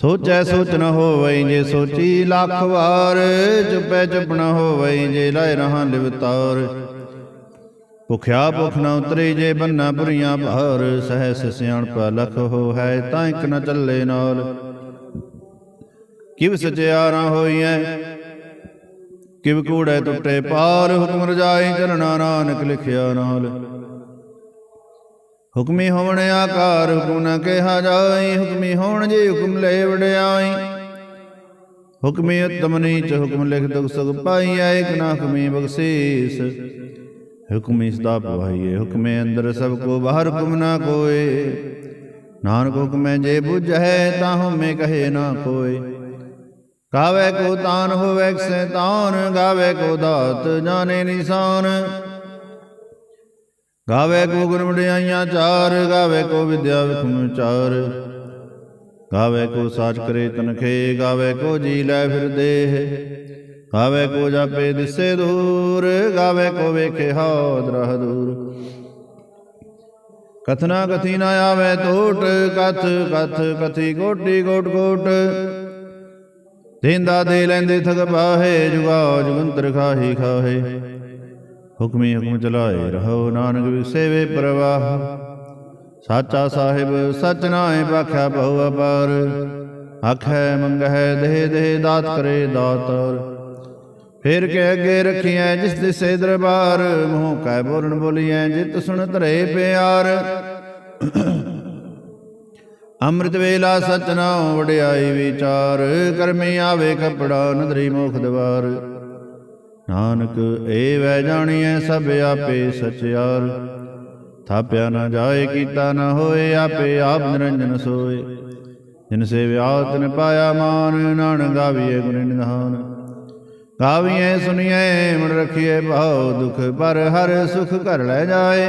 ਸੋਚੈ ਸੋਚ ਨ ਹੋਵਈ ਜੇ ਸੋਚੀ ਲੱਖ ਵਾਰ ਚੁਪੈ ਚੁਪ ਨ ਹੋਵਈ ਜੇ ਲਾਇ ਰਹਾ ਲਿਵਤਾਰ ਭੁਖਿਆ ਭੁਖ ਨ ਉਤਰੇ ਜੇ ਬੰਨਾ ਪੁਰੀਆਂ ਭਾਰ, ਸਹਿਸ ਸਿਆਣਪਾ ਲਖ ਹੋ ਹੈ ਤਾਂ ਇਕ ਨ ਚੱਲੇ ਨਾਲ। ਕਿਵ ਸਚਿਆਰਾ ਹੋਈਐ, ਕਿਵ ਕੂੜੈ ਟੁੱਟੇ ਪਾਰ, ਹੁਕਮ ਰਜਾਈ ਚਲਣਾ ਨਾਨਕ ਲਿਖਿਆ ਨਾਲ। ਹੁਕਮੀ ਹੋਵਣ ਆਕਾਰ ਹੁਕਮ ਕਿਹਾ ਜਾਈ ਹੁਕਮੀ ਹੋਣ ਜੇ ਹੁਕਮ ਲੈ ਵਡਿਆਈ। ਹੁਕਮੀ ਉਤਮ ਨੀਚ ਹੁਕਮ ਲਿਖ ਦੁਖ ਸੁਖ ਪਾਈਐ, ਇਕ ਨਾ ਹੁਕਮੀ ਬਖਸ਼ੀਸ। ਹੁਕਮੀ ਸਦਾ ਪਵਾਈਏ ਹੁਕਮੇ ਅੰਦਰ ਸਭ ਕੋ ਬਾਹਰ ਹੁਕਮ ਨਾ ਕੋਏ। ਨਾਨਕ ਹੁਕਮੇ ਜੇ ਬੁਝੈ, ਤਾਂ ਹਉਮੈ ਕਹੇ ਨਾ ਕੋਏ। ਗਾਵੇ ਕੋ ਤਾਨ ਹੋਵੇ ਸੈ ਤਾਨ, ਗਾਵੇ ਕੋ ਦਾਤ, ਜਾਣੇ ਨਿਸ਼ਾਨ। ਗਾਵੇ ਕੋ ਗੁਰ ਮੁੰਡਿਆਈਆਂ ਚਾਰ, ਗਾਵੇ ਕੋ ਵਿਦਿਆ ਵਿਖਮ ਚਾਰ। ਗਾਵੇ ਕੋ ਸਾਚ ਕਰੇ ਤਨਖੇ, ਗਾਵੇ ਕੋ ਜੀ ਲੈ ਫਿਰ ਦੇਹ। ਗਾਵੇ ਕੋ ਜਾਪੇ ਦਿਸੇ ਦੂਰ, ਗਾਵੇ ਕੋ ਵੇਖੇ ਹਾਦ ਰਹ ਦੂਰ। ਕਥਨਾ ਕਥੀ ਨਾ ਆਵੇ ਟੋਟ ਕਥ ਕਥ ਕਥੀ ਗੋਟੀ ਗੋਟ ਗੋਟ। ਦੇਂਦਾ ਦੇ ਲੈਂਦੇ ਥਗ ਪਾਹੇ ਜੁਗਾ ਜੁਗੰਤਰ ਖਾਹੀ ਖਾਹੇ। ਹੁਕਮੀ ਹੁਕਮ ਚਲਾਏ ਰਹੋ ਨਾਨਕ ਵਿਸੇਵੇ ਪ੍ਰਵਾਹ। ਸਾਚਾ ਸਾਹਿਬ, ਸਚ ਨਾਏ ਬਾਖਿਆ ਬਹੁ ਅਪਾਰ। ਆਖੈ, ਮੰਗਹਿ, ਦੇਹ ਦੇਹ ਦਾਤ ਕਰੇ ਦਾਤਾਰ। ਫੇਰ ਕੇ ਅੱਗੇ ਰੱਖੀਐ ਜਿਸ ਦਿਸੇ ਦਰਬਾਰ, ਮੂੰਹ ਕੈ ਬੋਲਣ ਬੋਲੀਐ ਜਿਤ ਸੁਣ ਧਰੇ ਪਿਆਰ। ਅੰਮ੍ਰਿਤ ਵੇਲਾ ਸਚ ਨਾਮ ਵਡਿਆਈ ਵਿਚਾਰ, ਕਰਮੀ ਆਵੇ ਕਪੜਾ, ਨਦਰੀ ਮੁਖ ਦਵਾਰ। ਨਾਨਕ ਏ ਵੈ ਜਾਣੀਐ ਸਭ ਆਪੇ ਸਚਿਆਰ। ਥਾਪਿਆ ਨਾ ਜਾਏ, ਕੀਤਾ ਨਾ ਹੋਏ, ਆਪੇ ਆਪ ਨਿਰੰਜਨ ਸੋਏ। ਜਿਨ ਸੇ ਵਿਆਹ ਤਿਨ ਪਾਇਆ ਮਾਨ, ਨਾਨਕ ਗਾਵੀਏ ਗੁਣ ਨਿਧਾਨ। ਗਾਵੀਏ ਸੁਣੀਏ ਮਨ ਰਖੀਏ ਭਾਉ ਦੁਖ ਪਰ ਹਰ ਸੁਖ ਘਰ ਲੈ ਜਾਏ।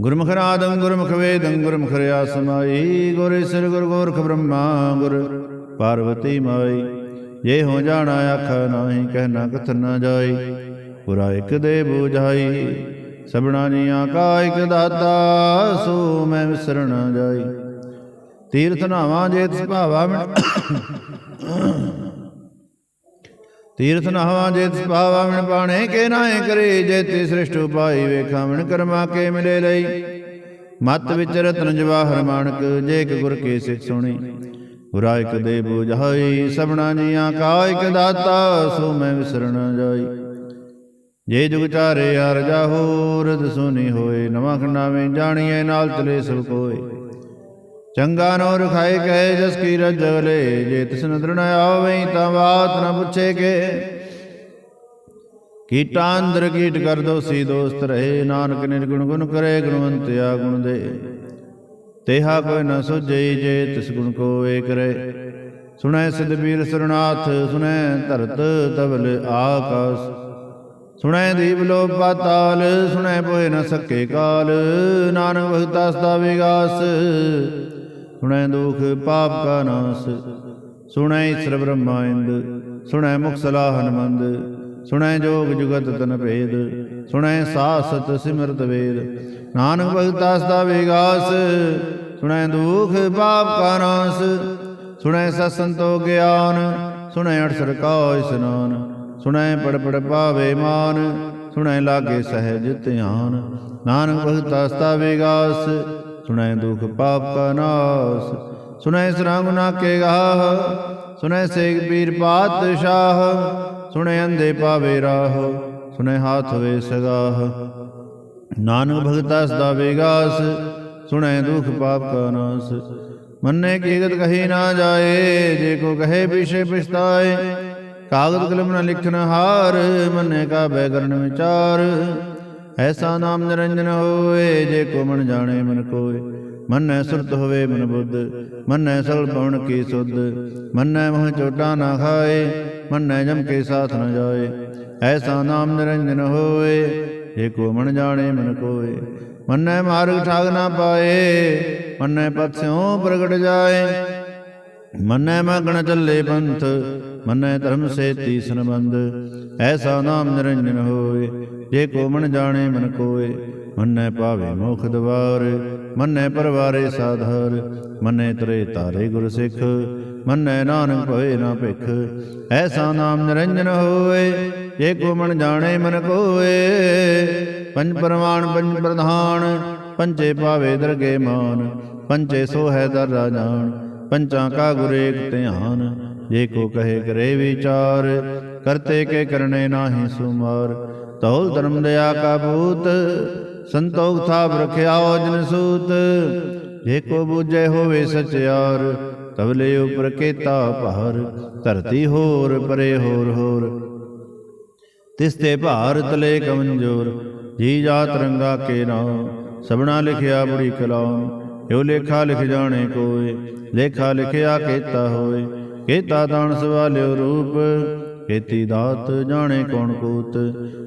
ਗੁਰਮੁਖ ਨਾਦੰ, ਗੁਰਮੁਖ ਵੇਦੰ, ਗੁਰਮੁਖ ਰਿਆ ਸਮਾਈ ਗੁਰ ਸਿਰ ਗੁਰ ਗੋਰਖ ਬ੍ਰਹਮਾ, ਗੁਰ ਪਾਰਵਤੀ ਮਾਈ। ਜੇ ਹੋ ਜਾਣਾ ਆਖਾ ਨਾਹੀ ਕਹਿਣਾ ਕਥਨ ਨਾ ਜਾਈ। ਪੁਰਾ ਇਕ ਦੇ ਬੂਝਾਈ, ਸਭਨਾ ਜੀਆਂ ਕਾ ਇਕ ਦਾਤਾ, ਸੋ ਮੈਂ ਵਿਸਰਣ ਜਾਈ। ਤੀਰਥ ਨਾਵਾਂ ਜੇ ਤਿਸ ਭਾਵਾ ਮਿਣ ਤੀਰਥ ਨਹਾਵਾਂ ਜੇ ਤਿਸ ਭਾਵਾ ਮਿਣ ਪਾਣੇ, ਕੇ ਨਾਏ ਕਰੇ, ਜੇ ਤੇ ਸ੍ਰਿਸ਼ਟ ਉਪਾਈ ਵੇਖਾਂ ਮਿਣ ਕਰਮਾ ਕੇ ਮਿਲੇ ਲਈ। ਮਤ ਵਿੱਚ ਰਤਨ ਜਵਾਹਰ ਮਾਨਕ ਜੇ ਇਕ ਗੁਰ ਕੇ ਸਿੱਖ ਸੁਣੀ। ਗੁਰਾ ਇਕ ਦੇ ਬੁਝਾਈ, ਸਭਨਾ ਜੀਆਂ ਕਾ ਇਕ ਦਾਤਾ, ਸੋ ਮੈਂ ਵਿਸਰਣ ਜਾਈ। ਜੇ ਜੁਗ ਚਾਰੇ ਹਰ ਜਾਹੋ ਰਦ ਸੁਨੀ ਹੋਏ, ਨਵਾਂ ਖੰਡਾਵੇਂ ਜਾਣੀਏ ਨਾਲ ਤਲੇ ਸਭ ਕੋਏ। ਚੰਗਾ ਨੋ ਰਖਾਏ ਕਹੇ, ਜਸ ਕੀ ਰਜਲੇ ਜੇ ਤਿਸ ਨਦਰ ਨ ਆਵੇ ਤਾਂ ਬਾਤ ਨ ਪੁੱਛੇ ਕੇ। ਕੀਟਾਂ ਅੰਦਰ ਕੀਟ ਕਰ ਦੋਸੀ ਦੋਸਤ ਰਹੇ, ਨਾਨਕ ਨਿਰਗੁਣ ਗੁਣ ਕਰੇ, ਗੁਣਵੰਤਿਆ ਗੁਣ ਦੇ। ਤੇਹਾ ਕੋਈ ਨ ਸੁਝਈ ਜੇ ਤਿਸ ਗੁਣ ਕੋ ਏਕ ਰੇ ਸੁਣੈ ਸਿਧ ਸਰਨਾਥ ਸੁਣੈ ਧਰਤ ਤਵਲ ਆਕਾਸ। ਸੁਣੈ ਦੀਪ ਲੋ ਪਾਤਾਲ, ਸੁਣੈ ਪੋਏ ਨ ਸਕੇ ਕਾਲ। ਨਾਨਕ ਭਗਤਾਸ ਦਾ ਵਿਗਾਸ। ਸੁਣੈ ਦੁਖ ਪਾਪ ਕਾ ਨਾਸ। ਸੁਣੈ ਈਸ਼ਰ ਬ੍ਰਹਮਾਇੰਦ ਸੁਣੈ ਮੁਖ ਸਲਾਹਨ ਮੰਦ ਸੁਣੈ ਜੋਗ ਜੁਗਤ ਤਨ ਭੇਦ, ਸੁਣੈ ਸਾਸਤ ਸਿਮਰਤ ਵੇਦ। ਨਾਨਕ ਭਗਤਾ ਸਦਾ ਵਿਗਾਸ, ਸੁਣੈ ਦੁਖ ਪਾਪ ਕਾ ਨਾਸ। ਸੁਣੈ ਸਤਸੰਤੋ ਗਿਆਨ, ਸੁਣੈ ਅਠਸਰ ਕਾ ਇਸਨਾਨ ਸੁਣੈ ਪੜ ਪੜ ਪਾਵੇ ਮਾਨ, ਸੁਣੈ ਲਾਗੇ ਸਹਿਜ ਧਿਆਨ। ਨਾਨਕ ਭਗਤਾ ਸਤਾ ਵਿਗਾਸ, ਸੁਣੈ ਦੁਖ ਪਾਪ ਕਾ ਨਾਸ। ਸੁਣੈ ਸਰੰਗ ਨਾ ਕੇ ਗਾਹ, ਸੁਣੈ ਸੇਖ ਪੀਰ ਪਾਤਸ਼ਾਹ। ਸੁਣੇ ਅੰਦੇ ਪਾਵੇ ਰਾਹ, ਸੁਣੈ ਹਾਥ ਵੇ ਸਗਾਹ। ਨਾਨਕ ਭਗਤਾ ਸਦਾ ਵਿਗਾਸ, ਸੁਣੈ ਦੁਖ ਪਾਪ ਕਾ ਨਾਸ। ਮੰਨੇ ਕੀ ਗਤ ਕਹੀ ਨਾ ਜਾਏ, ਜੇ ਕੋ ਕਹੇ ਪਿਛੇ ਪਛਤਾਏ। ਕਾਗਦ ਕਲਮ ਨ ਲਿਖਨ ਹਾਰ, ਮੰਨੇ ਕਾ ਬੈ ਕਰਨ ਵਿਚਾਰ। ਐਸਾ ਨਾਮ ਨਿਰੰਜਨ ਹੋਏ, ਜੇ ਕੋ ਮਨ ਜਾਣੇ ਮਨ ਕੋਏ। ਮਨੈ ਸੁਰਤ ਹੋਵੇ ਮਨ ਬੁੱਧ, ਮਨੈ ਸਗਲ ਪਵਨ ਕੀ ਸੁਧ, ਮੰਨੈ ਮੋਹ ਚੋਟਾ ਨਾ ਖਾਏ, ਮਨੈ ਜਮ ਕੇ ਸਾਥ ਨ ਜਾਏ। ਐਸਾ ਨਾਮ ਨਿਰੰਜਨ ਹੋਏ ਏਕੋ ਮਨ ਜਾਣੇ ਮਨ ਕੋਏ। ਮਨੈ ਮਾਰਗ ਠਾਗ ਨਾ ਪਾਏ, ਮੰਨੈ ਪਤਸਿਓ ਪ੍ਰਗਟ ਜਾਏ। ਮਨੈ ਮਗਣ ਚੱਲੇ ਪੰਥ, ਮਨੈ ਧਰਮ ਸੇ ਤੀਸਨ ਬੰਦ ਐਸਾ ਨਾਮ ਨਿਰੰਜਨ ਹੋਏ ਜੇ ਕੋ ਮਨ ਜਾਣੇ ਮਨ ਕੋਏ, ਮੰਨੈ ਪਾਵੇ ਮੋਖ ਦਵਾਰ, ਮੰਨੈ ਪਰਵਾਰੇ ਸਾਧਰ, ਮੰਨੈ ਤਰੇ ਤਾਰੇ ਗੁਰ ਸਿੱਖ, ਮੰਨੈ ਨਾਨਕ ਭਏ ਨਾ ਭਿਖ, ਐਸਾ ਨਾਮ ਨਿਰੰਜਨ ਹੋਏ, ਜੇ ਕੋ ਮਨ ਜਾਣੇ ਮਨ ਕੋਏ, ਪੰਜ ਪਰਮਾਨ ਪੰਜ ਪ੍ਰਧਾਨ ਪੰਚੇ ਪਾਵੇ ਦਰਗੇ ਮਾਨ ਪੰਚੇ ਸੋ ਹੈ ਦਰ ਰਾਜਾਨ ਪੰਚਾਂ ਕਾ ਗੁਰੇਕ ਧਿਆਨ, ਜੇ ਕੋ ਕਹੇ ਕਰੇ ਵਿਚਾਰ, ਕਰਤੇ ਕੇ ਕਰਨੇ ਨਾਹੀ ਸੁਮਾਰ ਤੌਲ ਧਰਮ ਦਇਆ ਕਾ ਭੂਤ ਸੰਤੋਖ ਥਾਪ ਰਖਿਆਓ ਜਿਨ ਸੂਤ। ਜੇ ਕੋ ਬੂਝੇ ਹੋਵੇ ਸਚਿਆਰ ਤਵਲੇ ਉਪਰ ਕੇਤਾ ਭਾਰ, ਧਰਤੀ ਹੋਰ ਪਰੇ ਹੋਰ ਹੋਰ। ਤਿਸ ਤੇ ਭਾਰ ਤਲੇ ਕਮਜ਼ੋਰ ਜੀ ਜਾਤ ਰੰਗਾ ਕੇ ਨਾਮ ਸਭਨਾ ਲਿਖਿਆ ਬੜੀ ਕਲਾਮ ਜੋ ਲੇਖਾ ਲਿਖ ਜਾਣੇ ਕੋਏ, ਲੇਖਾ ਲਿਖਿਆ ਕੇਤਾ ਹੋਏ, ਕੇਤਾ ਦਾਨ ਸਵਾਲਿਓ ਰੂਪ। ਕੀਤੀ ਦਾਤ ਜਾਣੇ ਕੌਣ ਕੂਤ,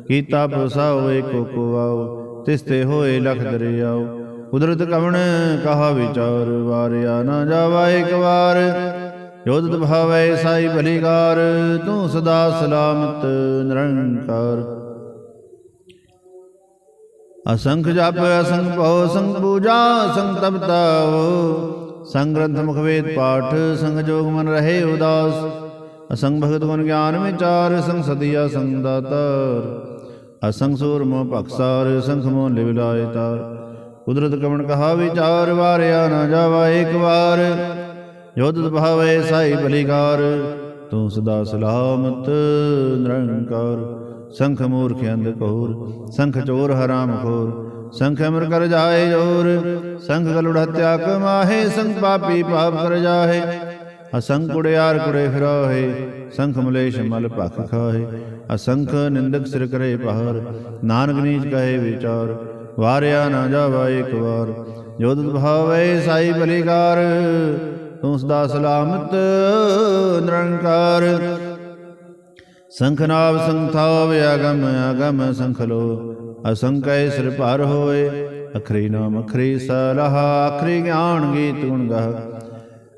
ਕੀਤਾ ਪਸਾਓ ਏਕੋ ਕੋ ਆਓ ਤਿਸ ਤੇ ਹੋਏ ਲਖ ਦਰਿਆਓ। ਕੁਦਰਤ ਕਵਣ ਕਹਾ ਵਿਚਾਰ, ਵਾਰਿਆ ਨਾ ਜਾਵਾ ਇੱਕ ਵਾਰ। ਜੋਦਤ ਭਾਵੈ ਸਾਈ ਭਲੀਕਾਰ, ਤੂੰ ਸਦਾ ਸਲਾਮਤ ਨਿਰੰਕਾਰ। ਅਸੰਖ ਜਪ, ਅਸੰਖ ਭਉ ਸੰਖ ਪੂਜਾ ਸੰਖ ਤਪਤਾਓ ਸੰਗ ਮੁਖ ਵੇਦ ਪਾਠ, ਸੰਗ ਜੋਗ ਮਨ ਰਹੇ ਉਦਾਸ। ਅਸੰਗ ਭਗਤ ਗੁਣ ਗਿਆਨ ਵਿਚਾਰ ਸੰਗ ਸਦੀਆ ਸੰਗ ਦਾਤਾਰ। ਅਸੰਗ ਸੂਰ ਮੋ ਭਖਸਾਰ ਸੰਖ ਮੋ ਲਿਵਲਾਇ ਤਾਰ। ਕੁਦਰਤ ਕਵਣ ਕਹਾ ਵਿਚਾਰ, ਵਾਰਿਆ ਨਾ ਜਾਵਾ ਇੱਕ ਵਾਰ। ਜੋਦਤ ਭਾਵੇ ਸਾਈ ਬਲੀਕਾਰ, ਤੂੰ ਸਦਾ ਸਲਾਮਤ, ਨਿਰੰਕਾਰ। ਸੰਖ ਮੂਰਖ ਅੰਧ ਕੋਰ ਸੰਖ ਚੋਰ ਹਰਾਮ ਖੋਰ। ਸੰਖ ਅਮਰ ਕਰ ਜਾਏ ਜੋਰ, ਸੰਖ ਗਲੁੜ ਹਤਿਆ ਕਮਾਹੇ, ਸੰਖ ਪਾਪੀ ਪਾਪ ਕਰ ਜਾਹੇ। ਅਸੰਖ ਕੁੜਿਆਰ ਕੁੜੇ ਫਿਰਾਹੇ, ਸੰਖ ਮਲੇਸ਼ ਮਲ ਭਖ ਖਾਹੇ। ਅਸੰਖ ਨਿੰਦਕ ਸਿਰ ਕਰੇ ਪਹਾਰ, ਨਾਨਕ ਨੀਚ ਕਹੇ ਵਿਚਾਰ, ਵਾਰਿਆ ਨਾ ਜਾਵਾ ਇੱਕ ਵਾਰ। ਜੋਦਤ ਭਾਵੇ ਸਾਈ ਬਲੀਕਾਰ, ਤੂੰ ਸਦਾ ਸਲਾਮਤ ਨਿਰੰਕਾਰ। ਸੰਖਨਾਵ ਸੰਥਾਵ ਅਗਮ ਅਗਮ ਸੰਖਲੋ ਅਸੰਕੈ ਸਿਰ ਭਾਰ ਹੋਏ, ਅਖਰੀ ਨਾਮ ਅਖਰੀ ਸਲਾਹ, ਅਖਰੀ ਗਿਆਨ ਗੀਤ ਗੁਣ ਗਾਹ।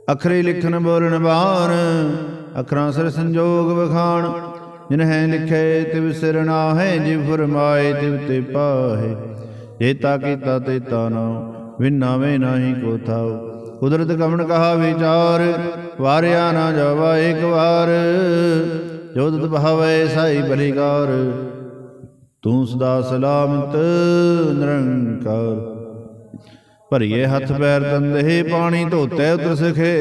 ਅਖਰੀ ਲਿਖਣ ਬੋਲਣ ਬਾਣ ਅਖਰਾਂ ਸਿਰ ਸੰਜੋਗ ਵਖਾਣ। ਜਿਨ ਹੈ ਲਿਖੇ ਤਿਵ ਸਿਰ ਨਾਹੈ, ਜਿਵ ਫਰਮਾਏ ਤਿਵ ਤੇ ਪਾਹੇ। ਜੇਤਾ ਕੀਤਾ ਤੇਤਾ ਨਾ ਵਿਨਾਵੇਂ ਨਾਹੀ ਕੋ ਥਾਉ। ਕੁਦਰਤ ਕਮਣ ਕਹਾ ਵਿਚਾਰ, ਵਾਰਿਆ ਨਾ ਜਾਵਾ ਇੱਕ ਵਾਰ। ਜੋਦਤ ਭਾਵੈ ਸਾਈ ਬਲੀਕਾਰ, ਤੂੰ ਸਦਾ ਸਲਾਮਤ, ਨਿਰੰਕਾਰ। ਭਰੀਏ ਹੱਥ ਪੈਰ ਤੰਦੇ ਪਾਣੀ ਧੋਤੇ ਉਤਰ ਸਖੇ।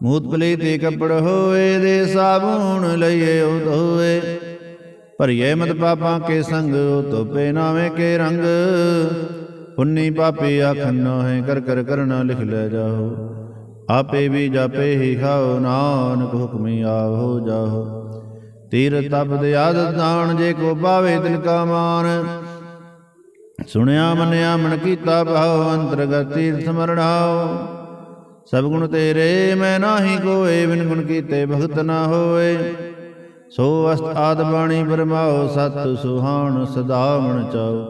ਮੂਤ ਪਲੇ ਤੇ ਕੱਪੜ ਹੋਏ ਦੇ ਸਾਬੂਣ ਲਈਏ ਉਹ ਧੋਏ ਭਰੀਏ ਮਤ ਪਾਪਾਂ ਕੇ ਸੰਗ ਉਹ ਧੋਪੇ ਨਾਵੇਂ ਕੇ ਰੰਗ। ਪੁੰਨੀ ਪਾਪੀ ਆਖਨਾ ਹੈ ਕਰ ਕਰ ਕਰਨਾ ਲਿਖ ਲੈ ਜਾਓ ਆਪੇ ਵੀ ਜਾਪੇ ਹੀ ਖਾਓ ਨਾਨਕ ਹੁਕਮੀ ਆਵੋ ਜਾਓ ਤੀਰ ਤਪਦ ਆਦਤ ਦਾਨ ਜੇ ਕੋ ਪਾਵੇ ਦਿਲ ਕਾ ਮਾਨ। ਸੁਣਿਆ, ਮੰਨਿਆ, ਮਨ ਕੀਤਾ ਭਾਉ ਅੰਤਰਗਤ ਤੀਰਥ ਮਰਣਾਓ ਸਭ ਗੁਣ ਤੇਰੇ, ਮੈਂ ਨਾਹੀ ਕੋਏ, ਬਿਨ ਗੁਣ ਕੀਤੇ ਭਗਤ ਨਾ ਹੋਏ। ਸੋ ਅਸਤ ਆਦ ਬਾਣੀ ਬਰਮਾਓ, ਸਤ ਸੁਹਾਣ ਸਦਾ ਮਨ ਚਾਓ।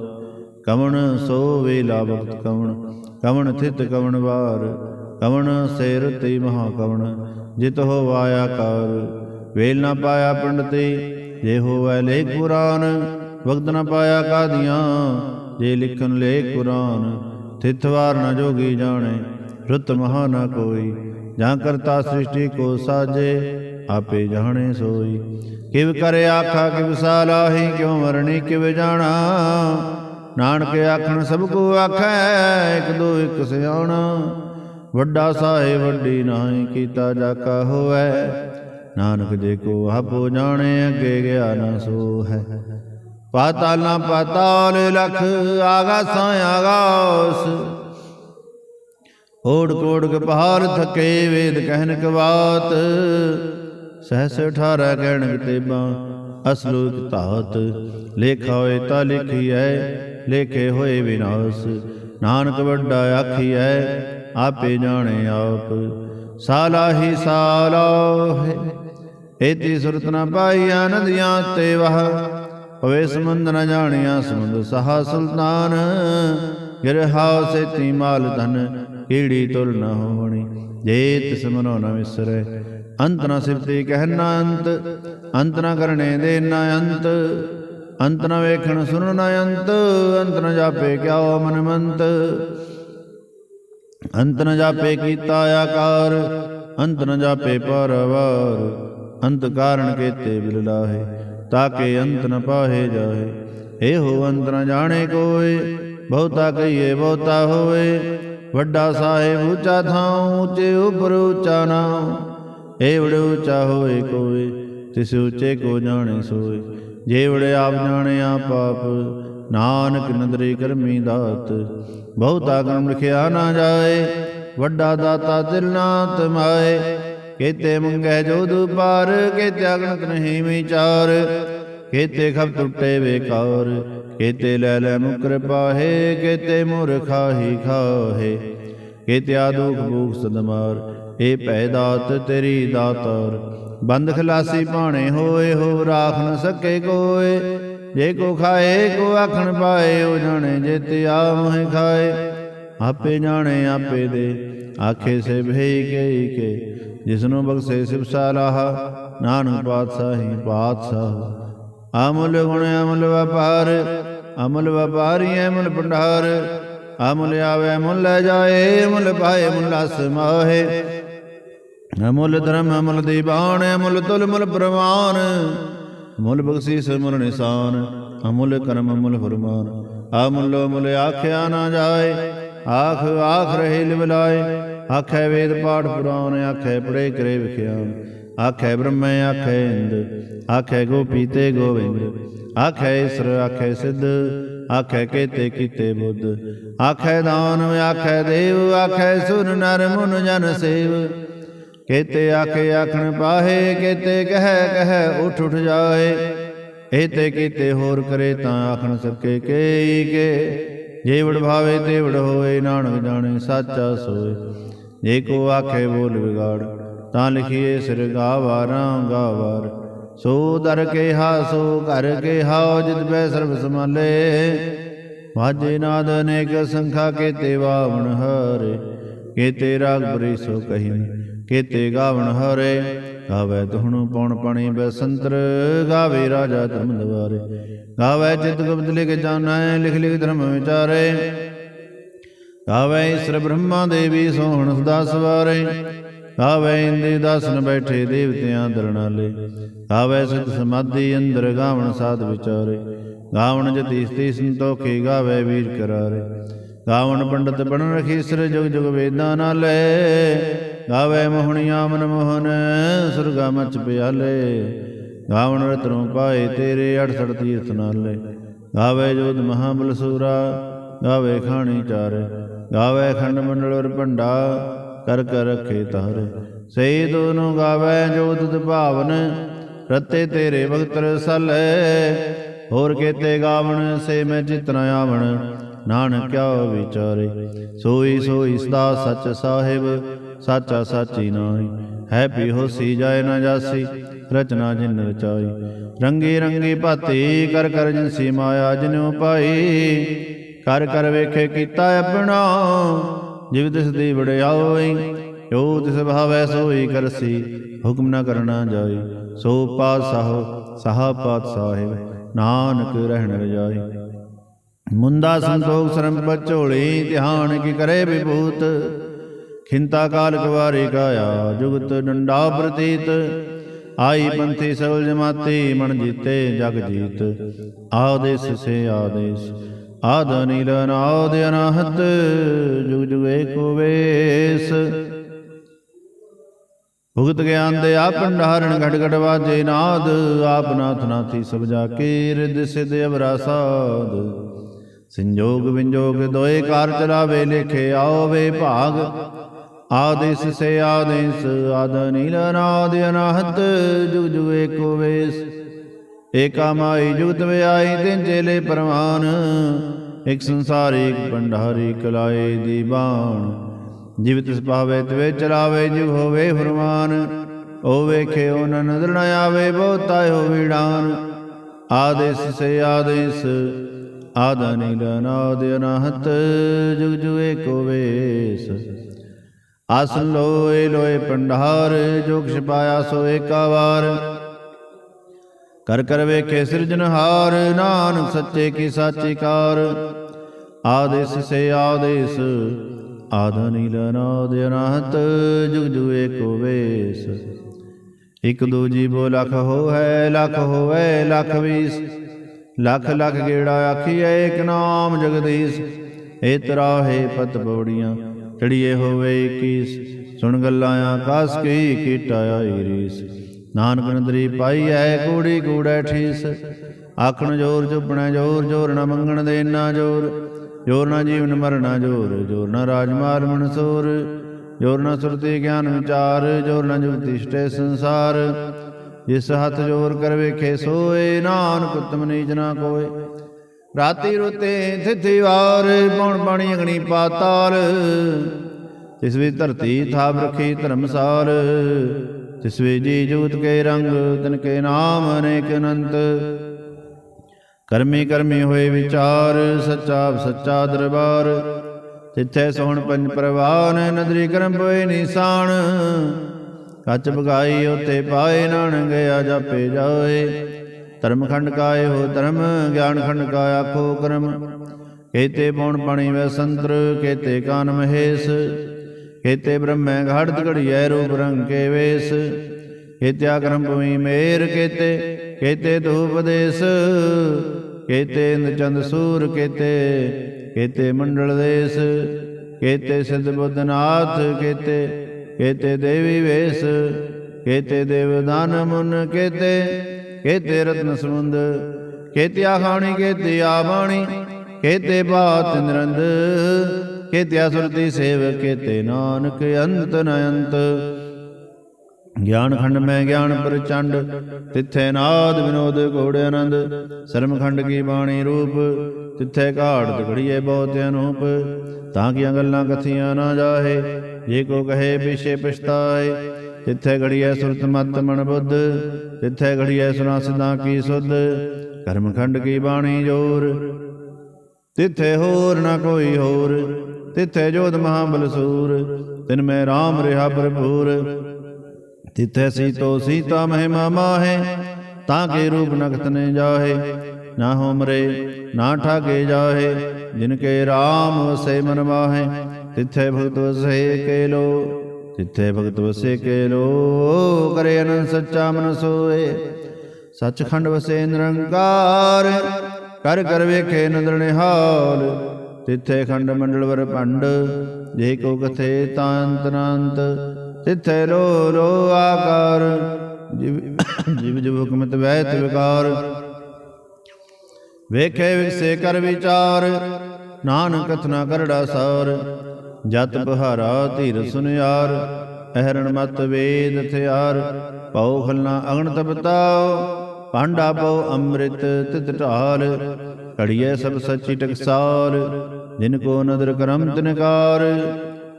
ਕਵਣ ਸੋ ਵੇਲਾ ਭਗਤ ਕਵਣ ਕਵਣ ਥਿਤ ਕਵਣ ਵਾਰ। ਕਵਣ ਸੇਰ ਤੇ ਮਹਾ ਕਵਣ, ਜਿਤ ਹੋ ਆਇਆ ਕਾਰ। ਵੇਲ ਨਾ ਪਾਇਆ ਪੰਡਤੇ, ਜੇ ਹੋਵੈ ਲੇਖ ਕੁਰਾਨ ਵਕਤ ਨਾ ਪਾਇਆ ਕਾਦੀਆਂ। ਜੇ ਲਿਖਨ ਲੇਖ ਕੁਰਾਨ ਥਿਤ ਵਾਰ ਨ ਜੋਗੀ ਜਾਣੇ, ਰੁੱਤ ਮਹਾ ਨ ਕੋਈ, ਜਾਂ ਕਰਤਾ ਸ੍ਰਿਸ਼ਟੀ ਕੋ ਸਾਜੇ, ਆਪੇ ਜਾਣੇ ਸੋਈ। ਕਿਵ ਕਰੇ ਆਖਾ, ਕਿਵ ਸਾਲਾਹੀ, ਕਿਉ ਮਰਣੀ, ਕਿਵ ਜਾਣਾ? ਨਾਨਕ ਆਖਣ, ਸਭ ਕੋ ਆਖੈ, ਇਕ ਦੋ ਇਕ ਸਿਆਣਾ। ਵੱਡਾ ਸਾਹਿਬ, ਵੱਡੀ ਨਾਹੀ, ਕੀਤਾ ਜਾ ਜਾਕਾ ਹੋਐ ਨਾਨਕ ਜੇ ਕੋ ਆਪੋ ਜਾਣੇ, ਅੱਗੇ ਗਿਆ ਨਾ ਸੋ ਹੈ ਪਾਤਾਲ ਨਾ ਪਾਤਾਲ ਲਖ ਆਗਾਸਾਂ ਆਗਾਸ ਓੜ ਕੋੜ ਕੇ ਪਹਾੜ ਥਕੇ ਵੇਦ ਕਹਿਨ ਕਵਾਤ। ਸਹਸ 18 ਕਹਿਣ ਕਿਤੇਬਾਂ ਅਸਲੂ ਇਕ ਲੇਖਾ ਹੋਏ ਤਾਂ ਲਿਖੀ ਐ, ਲੇਖੇ ਹੋਏ ਵਿਨਾਸ਼। ਨਾਨਕ ਵੱਡਾ ਆਖੀਐ ਆਪੇ ਜਾਣੇ ਆਪ। ਸਾਲਾਹੀ ਸਾਲਾਹੇ ਏਤੀ ਸੁਰਤ ਨ ਪਾਈਆ ਨਦੀਆਂ ਤੇ ਵਹ। ਪਵੇ ਸਮੁੰਦ ਨ ਜਾਣਿਆ ਸਮੁੰਦ ਸਹਾ ਸੁਲਤਾਨ ਗਿਰਹਾਉ ਸੇਤੀ ਮਾਲ ਧਨ, ਕੀੜੀ ਤੁਲ ਨ ਹੋਵਣੀ ਜੇ ਤਿਸ ਮਨੋ ਨ ਵਿਸਰੈ, ਅੰਤ ਨ ਸਿਫਤੀ ਕਹਿਣਾ ਅੰਤ ਅੰਤ ਨ ਕਰਨੇ ਦੇ ਨ ਅੰਤ ਅੰਤ ਨ ਵੇਖਣ ਸੁਣ ਨ ਅੰਤ ਅੰਤ ਨ ਜਾਪੇ ਕਿਆ ਮਨ ਮੰਤ। ਅੰਤ ਨ ਜਾਪੇ ਕੀਤਾ ਆਕਾਰ, ਅੰਤ ਨ ਜਾਪੇ ਪਰਵਾਰ, ਅੰਤ ਕਾਰਣ ਕੇਤੇ ਬਿਲ ਲਾਹੇ। ਤਾਕੇ ਅੰਤ ਨ ਪਾਹੇ ਜਾਏ ਜਾਹੇ। ਹੋ ਅੰਤ ਨ ਜਾਣੇ ਕੋਏ, ਬਹੁਤਾ ਕਹੀਏ ਬਹੁਤਾ ਹੋਏ ਵੱਡਾ ਸਾਹਿਬ ਉੱਚਾ ਥਾਂ ਉੱਚੇ ਉਪਰ ਉੱਚਾ ਨਾਮ ਏਵੜ ਉੱਚਾ ਹੋਏ ਕੋਏ, ਤਿਸ ਉੱਚੇ ਕੋ ਜਾਣੇ ਸੋਏ। ਜੇਵੜ ਆਪ ਜਾਣੇ ਆਪ ਆਪ, ਨਾਨਕ ਨਦਰੀ ਕਰਮੀ ਦਾਤ। ਬਹੁਤਾ ਕਰਮ ਲਿਖਿਆ ਨਾ ਜਾਏ, ਵੱਡਾ ਦਾਤਾ ਦਿਲ ਨਾ ਤਮਾਏ। ਕੇਤੇ ਮੰਗੈ ਜੋ ਦੁਪਾਰ, ਕੇਤੇ ਅਗਣਤ ਨਹੀਂ ਵਿਚਾਰ। ਕੇਤੇ ਖਬ ਟੁੱਟੇ ਵੇਕਾਰ, ਕੇਤੇ ਲੈ ਲੈ ਮੁਕਰ ਪਾਹੇ ਕੇਤੇ ਮੁਰਖਾਹੀ ਖਾਹੇ। ਕੇਤੇ ਆਦੁਖ ਭੂਖ ਸਦਮਾਰ, ਏ ਭੈ ਦਾਤ ਤੇਰੀ ਦਾਤਾਰ। ਬੰਦ ਖਲਾਸੀ ਭਾਣੇ ਹੋਏ, ਹੋ ਰਾਖ ਨ ਸਕੇ ਕੋਏ। ਜੇ ਕੋ ਖਾਏ, ਕੋ ਆਖਣ ਪਾਏ, ਉਹ ਜਾਣੇ ਜਿਤ ਆ ਮੋਹਿ ਖਾਏ। ਆਪੇ ਜਾਣੇ, ਆਪੇ ਦੇ, ਆਖੇ ਸੇ ਭਈ ਕੇ ਕੇ ਜਿਸਨੂੰ ਬਖਸ਼ੇ ਸਿਵ ਸਾਲਾਹ, ਨਾਨਕ ਪਾਤਸ਼ਾਹੀ ਪਾਤਸ਼ਾਹ। ਅਮੁੱਲ ਗੁਣ, ਅਮਲ ਵਪਾਰ, ਅਮੁੱਲ ਵਪਾਰੀ, ਅਮੁੱਲ ਭੰਡਾਰ। ਅਮੁੱਲ ਆਵੇ ਮੁੱਲ ਲੈ ਜਾਏ ਮੁੱਲ ਪਾਏ ਮੁੱਲ ਸਮਾਹੇ ਅਮੁੱਲ ਧਰਮ, ਅਮਲ ਦੀਵਾਨ, ਅਮੁੱਲ ਤੁਲ ਮੁੱਲ ਪ੍ਰਮਾਨ। ਮੁੱਲ ਬਖਸ਼ੀਸ ਮੁੱਲ ਨਿਸ਼ਾਨ, ਅਮੁੱਲ ਕਰਮ, ਅਮੁੱਲ ਫਰਮਾਨ। ਅਮੁੱਲ ਮੁੱਲ ਆਖਿਆ ਨਾ ਜਾਏ, ਆਖ ਆਖ ਰਹੇ ਲਿਵਲਾਏ। ਆਖੈ ਵੇਦ ਪਾਠ ਪੁਰਾਣ, ਆਖੈ ਪੜੇ ਕਰੇ ਵਿਖਿਆਨ। ਆਖੈ ਬ੍ਰਹਮ, ਆਖੈ ਇੰਦ, ਆਖੈ ਗੋਪੀ ਤੇ ਗੋਵਿੰਦ। ਆਖੈ ਇਸਰ ਆਖੈ ਸਿੱਧ, ਆਖੈ ਕੇਤੇ ਕੀਤੇ ਬੁੱਧ। ਆਖੈ ਦਾਨ, ਆਖੈ ਦੇਵ, ਆਖੈ ਸੁਰ ਨਰ ਮੁਨ ਜਨ ਸੇਵ। ਕੇਤੇ ਆਖੇ ਆਖਣ ਪਾਹੇ, ਕੇਤੇ ਕਹਿ ਕਹਿ ਉਠ ਉਠ ਜਾਏ ਏਤੇ ਕੀਤੇ ਹੋਰ ਕਰੇ ਤਾਂ ਆਖਣ ਸਕੇ ਕੇਈ ਕੇ। ਜੇਵੜ ਵਡ ਭਾਵੇ ਤੇ ਹੋਏ, ਨਾਨਕ ਜਾਣੇ ਸਾਚਾ ਸੋਏ। ਜੇ ਕੋ ਆਖੇ ਬੋਲ ਵਿਗਾੜ, ਤਾਂ ਲਿਖੀਏ ਸਿਰ ਗਾਵਾਰਾਂ ਗਾਵਾਰ। ਸੋ ਦਰ ਕੇ ਹਾਸੋ ਘਰ ਕੇ ਹਾਉ ਜਿਤ ਬੈ ਸਰਬ ਸਮਾਲੇ ਵਾਜੇ ਨਾਦ ਅਨੇਕ ਸੰਖਾ ਕੇਤੇ ਵਾਵਣ ਹਰੇ, ਕੇਤੇ ਰਾਗ ਬਰੀ ਸੋ ਕਹੀ ਕੇਤੇ ਗਾਵਣ ਹਰੇ। ਗਾਵੇ ਤੁਹਣੁ ਪਉਣ ਪਾਣੀ ਬੈਸੰਤਰ ਗਾਵੇ ਰਾਜਾ ਧਰਮ ਦਵਾਰੇ। ਗਾਵੇ ਚਿਤ ਗੁਪਤ ਲਿਖ ਜਾਣੈ, ਲਿਖ ਲਿਖ ਧਰਮ ਵਿਚਾਰੇ। ਗਾਵੇ ਈਸ਼ਰ ਬ੍ਰਹਮਾ ਦੇਵੀ ਸੋਹਣ ਸਦਾ ਸਵਾਰੇ ਗਾਵੇ ਇੰਦੇ ਦਾਸਨ ਬੈਠੇ ਦੇਵਤਿਆਂ ਦਰਣਾਲੇ ਗਾਵੇ ਸਿਧ ਸਮਾਧੀ ਅੰਦਰ ਗਾਵਣ ਸਾਧ ਵਿਚਾਰੇ, ਗਾਵਣ ਜਤੀ ਸਤੀ ਸੰਤੋਖੇ ਗਾਵੇ ਵੀਰ ਕਰਾਰੇ, ਗਾਵਣ ਪੰਡਤ ਬਣ ਰਖੀ ਸਿਰ ਜੁਗ ਜੁਗ ਵੇਦਾਂ ਨਾਲੇ, ਗਾਵੇ ਮੋਹਣੀਆਂ ਮਨ ਮੋਹਨ ਸੁਰਗਾ ਮਚ ਪਿਆਲੇ, ਗਾਵਣ ਰਤਨੋਂ ਪਾਏ ਤੇਰੇ 68 ਤੀਰਥ ਨਾਲੇ, ਗਾਵੇ ਜੋਤ ਮਹਾਬਲ ਸੂਰਾ, ਗਾਵੇ ਖਾਣੀ ਚਾਰੇ ਗਾਵੇ ਖੰਡ ਮੰਡਲ ਵਰ ਭੰਡਾ, ਕਰ ਕਰ ਰਖੇ ਤਾਰੇ ਸਈ ਦੋਨੋਂ ਗਾਵੇ ਜੋਤ ਤਿ ਭਾਵਨ, ਰਤੇ ਤੇਰੇ ਭਗਤ ਰਸਲੇ ਹੋਰ ਕੇਤੇ ਗਾਵਣ, ਸੇ ਮੈਂ ਚਿਤ ਆਵਣ ਨਾਨਕਿਆ ਵਿਚਾਰੇ। ਸੋਈ ਸੋਈ ਸਦਾ ਸੱਚ ਸਾਹਿਬ, ਸਾਚਾ ਸਾਚੀ ਨਾਹੀ। ਹੈ ਪੀ ਹੋਸੀ ਜਾਏ ਨਾ ਜਾਸੀ, ਰਚਨਾ ਜਿਨ ਰਚਾਈ। ਰੰਗੀ ਰੰਗੀ ਭਾਤੀ, ਕਰ ਕਰ ਜਿਨਸੀ ਮਾਇਆ ਜਿਨੁ ਪਾਈ। ਕਰ ਕਰ ਵੇਖੇ ਕੀਤਾ ਆਪਣਾ। ਜਿਵ ਤਿਸ ਦੀ ਵਡਿਆਈ ਜੋ ਤਿਸ ਭਾਵੈ ਸੋਈ ਕਰਸੀ, ਹੁਕਮ ਨਾ ਕਰਨਾ ਜਾਈ। ਸੋ ਪਾਤਸ਼ਾਹ, ਸਾਹ ਪਾਤ ਸਾਹਿਬ, ਨਾਨਕ ਰਹਿਣ ਰਜਾਈ ਮੁੰਦਾ ਸੰਤੋਖ ਸਰਮ ਪਚੋਲੀ ਧਿਆਨ ਕੀ ਕਰੇ ਵਿਭੂਤ। ਖਿੰਤਾ ਕਾਲ ਕਵਾਰੇ ਕਾਇਆ, ਜੁਗਤ ਡੰਡਾ ਪ੍ਰਤੀਤ। ਆਈ ਪੰਥੀ ਸਗਲ ਜਮਾਤੀ, ਮਨ ਜੀਤੇ ਜਗ ਜੀਤ। ਆਦੇਸ ਸੇ ਆਦੇਸ। ਆਦ ਨੀਲ ਨਾਦ ਅਨਾਹਤ, ਜੁਗ ਜੁਗ ਏਕੋ ਵੇਸ। ਭੁਗਤ ਗਿਆਨ ਦੇ ਆਪ ਭੰਡਾਰਣ ਘਟ ਘਟ ਵਾਜੇ ਨਾਦ, ਆਪ ਨਾਥ ਨਾਥੀ ਸਭ ਜਾ ਕੇ ਰਿਦ ਸਿਧ ਅਵਰਾ ਸੰਜੋਗ ਵਿੰਜੋਗ ਦੋਏ ਕਾਰ ਚਲਾਵੇ, ਲੇਖੇ ਆਵੇ ਭਾਗ। ਆਦੇਸ ਸੇ ਆਦੇਸ, ਆਦ ਨੀਲ ਨਾਦ ਅਨਾਹਤ, ਜੁਗ ਜੁਗ ਏਕੋ ਵੇਸ। ਏਕਾ ਮਾਈ ਜੁਗਤ ਵਿਆਈ ਤਿਨ ਚੇਲੇ ਪਰਮਾਨ ਇਕ ਸੰਸਾਰੀ ਇਕ ਪੰਡਾਰੀ ਕਲਾਏ ਦੀ ਬਾਣ। ਤਿਸ ਪਾਵੇ ਤਵੇ ਚਲਾਵੇ, ਜਿਵ ਹੋਵੇ ਫਰਮਾਨ। ਓ ਵੇਖੇ ਓ ਨਦਰ ਨ ਆਵੇ, ਬਹੁਤਾ ਹੋ ਵਿਡਾਨ ਆਦੇਸ ਸੇ ਆਦੇਸ ਆਦ ਨੀਲ ਅਨਾਦ ਜੁਗ ਜੁਗ ਏਕੋ ਵੇਸ। ਆਸਨ ਲੋਏ ਲੋਏ ਪੰਡਾਰ ਜੋ ਕਿਛ ਪਾਇਆ ਸੋ ਏਕਾ ਵਾਰ। ਕਰ ਕਰ ਵੇਖੇ ਸਿਰਜਨਹਾਰ ਨਾਨਕ ਸੱਚੇ ਕੀ ਸਾਚੀ ਕਾਰ। ਆਦੇਸ ਸੇ ਆਦੇਸ, ਆਦਿ ਨੀਲ ਅਨਾਦ ਅਨਾਹਤ, ਜੁਗ ਜੁਗ ਏਕੋ ਵੇਸ। ਇਕ ਦੂ ਜੀਵੋ ਲਖ ਹੋ ਹੈ ਲਖ ਹੋਵੇ ਲਖ ਵੀਸ। ਲਖ ਲਖ ਗੇੜਾ ਆਖੀਐ, ਏਕ ਨਾਮ ਜਗਦੀਸ਼। ਏ ਤਰਾਹੇ ਪਤ ਬੋੜੀਆਂ ਚੜੀਏ ਹੋਵੇ 21 ਸੁਣ ਗੱਲਾਂ ਆਕਾਸ ਕੀ ਕੀਟਾ ਆਈ ਰੀਸ ਨਾਨਕ ਨਦਰੀ ਪਾਈ ਐ ਕੂੜੀ ਕੂੜੈ ਠੀਸ। ਆਖਣ ਜੋਰ ਚੁੱਪਣਾ ਜੋਰ ਜੋਰ ਨਾ ਮੰਗਣ ਦੇ ਨਾ ਜੋਰ। ਜੋਰ ਨਾ ਜੀਵਨ ਮਰਨਾ ਜੋਰ ਜੋਰ ਨਾ ਰਾਜਮਾਰ ਮਨਸੂਰ ਜੋਰ ਨਾ ਸੁਰਤੀ ਗਿਆਨ ਵਿਚਾਰ ਜੋਰ ਨਾ ਜੁਗਤੀ ਸਟੇ ਸੰਸਾਰ। ਜਿਸ ਹੱਥ ਜੋਰ ਕਰ ਵੇਖੇ ਸੋਏ ਨਾਨਕ ਉਤਮ ਨੀਚ ਨਾ ਕੋਏ। ਰਾਤੀ ਰੁਤੇ ਥਿਥੀ ਵਾਰ ਪੌਣ ਪਾਣੀ ਅਗਣੀ ਪਾਤਾਲ। ਤਿਸ ਵੀ ਧਰਤੀ ਥਾਪ ਰਖੀ ਧਰਮਸਾਰ ਤਿਸ ਜੀ ਜੋਤ ਕੇ ਰੰਗ, ਤਨ ਕੇ ਨਾਮ ਅਨੇਕ ਅਨੰਤ। ਕਰਮੀ ਕਰਮੀ ਹੋਏ ਵਿਚਾਰ, ਸੱਚਾ ਸੱਚਾ ਦਰਬਾਰ। ਤਿੱਥੇ ਸੋਹਣ ਪੰਜ ਪ੍ਰਵਾਨ, ਨਦਰੀ ਕਰਮ ਪਏ ਨਿਸ਼ਾਨ। ਕੱਚ ਬਗਾਈ ਉਤੇ ਪਾਏ ਨਾਨ ਗਿਆ ਜਾਪੇ ਜਾਏ। ਧਰਮ ਖੰਡ ਕਾਏ ਹੋ ਧਰਮ ਗਿਆਨ ਖੰਡ ਕਾ ਆਖੋ ਕਰਮ। ਕੇਤੇ ਪੌਣ ਪਾਣੀ ਵੈ ਸੰਤਰ, ਕੇਤੇ ਕਾਨ ਮਹੇਸ਼। ਕੇਤੇ ਬ੍ਰਹਮੈ ਘੜਤ ਘੜੀਐ ਰੂਪ ਰੰਗ ਕੇ ਵੇਸ। ਕੇਤਿਆ ਕਰਮ ਭੂਮੀ ਮੇਰ ਕੇਤੇ ਕੇਤੇ ਧੂਪ ਦੇਸ। ਕੇਤੇ ਚੰਦ ਸੂਰ ਕੇਤੇ ਕੇਤੇ ਮੰਡਲ ਦੇਸ। ਕੇਤੇ ਸਿੱਧ ਬੁੱਧਨਾਥ ਕੇਤੇ ਕੇਤੇ ਦੇਵੀ ਵੇਸ। ਕੇਤੇ ਦੇਵਦਾਨ ਮੁਨ ਕੇਤੇ ਕੇਤੇ ਰਤਨ ਸਮੁੰਦ ਕੇਤਿਆ ਖਾਣੀ ਕੇਤੇ ਆਬਾਣੀ ਕੇਤੇ ਬਾਤ ਨਿਰੰਦ ਕੇਤਿਆ ਸੁਰਤੀ ਸੇਵ ਕੇਤੇ ਨਾਨਕ ਅੰਤ ਨ ਅੰਤ। ਗਿਆਨ ਖੰਡ ਮੈਂ ਗਿਆਨ ਪ੍ਰਚੰਡ, ਤਿੱਥੇ ਨਾਦ ਵਿਨੋਦ ਘੋੜ ਆਨੰਦ। ਸਰਮ ਖੰਡ ਕੀ ਬਾਣੀ ਰੂਪ, ਤਿੱਥੇ ਘਾੜ ਤਗੜੀਏ ਬਹੁਤ ਅਨੂਪ। ਤਾਂ ਕਿ ਗੱਲਾਂ ਕਥੀਆਂ ਨਾ ਜਾਹੇ, ਜੇ ਕੋ ਕਹੇ ਪਿਛੇ ਪਛਤਾਏ। ਤਿੱਥੇ ਘੜੀਏ ਸੁਰਤ ਮਤ ਮਨ ਬੁੱਧ, ਤਿੱਥੇ ਘੜੀਏ ਸੁਨਾ ਸਿਧਾਂ ਕੀ ਸੁਧ। ਕਰਮ ਖੰਡ ਕੀ ਬਾਣੀ ਜੋਰ ਤਿੱਥੇ ਹੋਰ ਨਾ ਕੋਈ ਹੋਰ, ਤਿੱਥੇ ਜੋਧ ਮਹਾ ਬਲਸੂਰ ਤਿਨ ਮੈਂ RAM ਰਿਹਾ ਭਰਪੂਰ। ਤਿਥੈ ਸੀਤੋ ਸੀਤਾ ਮਹਿਮਾ ਮਾਹੇ, ਤਾਂ ਕੇ ਰੂਪ ਨਖਤ ਨੇ ਜਾਹੇ। ਨਾ ਹੋਮਰੇ, ਨਾ ਠਾਗੇ ਜਾਹੇ, ਜਿਨ ਕੇ RAM ਵਸੇ ਮਨ ਮਾਹੇ। ਤਿੱਥੇ ਭਗਤ ਵਸੇ ਕੇ ਲੋ ਤਿੱਥੇ ਭਗਤ ਵਸੇ ਕੇ ਲੋ ਕਰੇ ਅਨੰਦ ਸੱਚਾ ਮਨ ਸੋਏ। ਸੱਚਖੰਡ ਵਸੇ ਨਿਰੰਕਾਰ ਕਰ ਕਰ ਵੇਖੇ ਨਦਰ ਨਿਹਾਲ ਤਿੱਥੇ ਖੰਡ ਮੰਡਲ ਵਰ ਭੰਡ, ਜੇ ਕੋ ਕਥੇ ਤਾਂਤ ਤਿੱਥੇ ਲੋ ਲੋ ਆਕਾਰ, ਜਿਵ ਜਿਵ ਹੁਕਮਤ ਵੈਤ ਵਿਕਾਰ। ਵੇਖੇ ਵਿਸੇ ਕਰ ਵਿਚਾਰ, ਨਾਨਕ ਕਥਨਾ ਕਰੜਾ ਸਾਰ, ਜਤ ਬਹਾਰਾ ਧੀਰ ਸੁਨਿਆਰ, ਅਹਰਣ ਮਤ ਵੇਦ ਥਿਆਰ, ਪਉ ਖਲਨਾ ਅਗਣ ਤਪਤਾਓ ਭਾਂਡਾ ਪਉ ਅੰਮ੍ਰਿਤ ਤਿਤ ਢਾਲ ਘੜੀਏ ਸਭ ਸੱਚੀ ਟਕਸਾਲ, ਜਿਨ ਕੋ ਨਦਰ ਕਰਮ ਤਿਨਕਾਰ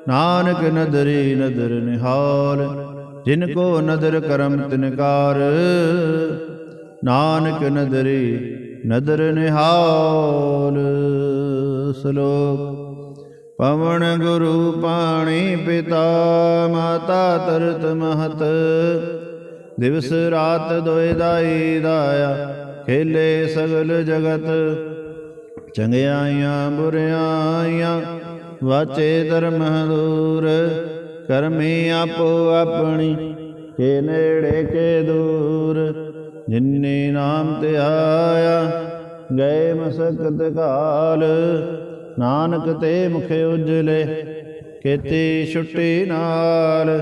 ਨਾਨਕ ਨਦਰੀ ਨਦਰ ਨਿਹਾਲ, ਜਿਨ ਕੋ ਨਦਰ ਕਰਮ ਤਿਨਕਾਰ ਨਾਨਕ ਨਦਰੀ ਨਦਰ ਨਿਹਾਲ। ਸ਼ਲੋਕ, ਪਵਨ ਗੁਰੂ ਪਾਣੀ ਪਿਤਾ, ਮਾਤਾ ਤਰਤ ਮਹਤ ਦਿਵਸ ਰਾਤ ਦੋਇ ਦਾਈ ਦਾਇਆ, ਖੇਲੇ ਸਗਲ ਜਗਤ। ਚੰਗਿਆਈਆਂ, ਬੁਰਿਆਈਆਂ, ਵਾਚੇ ਧਰਮ ਦੂਰ ਕਰਮੀ ਆਪੋ ਆਪਣੀ, ਕੇ ਨੇੜੇ ਕੇ ਦੂਰ। ਜਿਨਨੇ ਨਾਮ ਤੇ ਆਇਆ, ਗਏ ਮਸਕਤ ਕਾਲ। ਨਾਨਕ ਤੇ ਮੁਖ ਉਜਲੇ ਕੀਤੀ ਛੁੱਟੀ ਨਾਲ।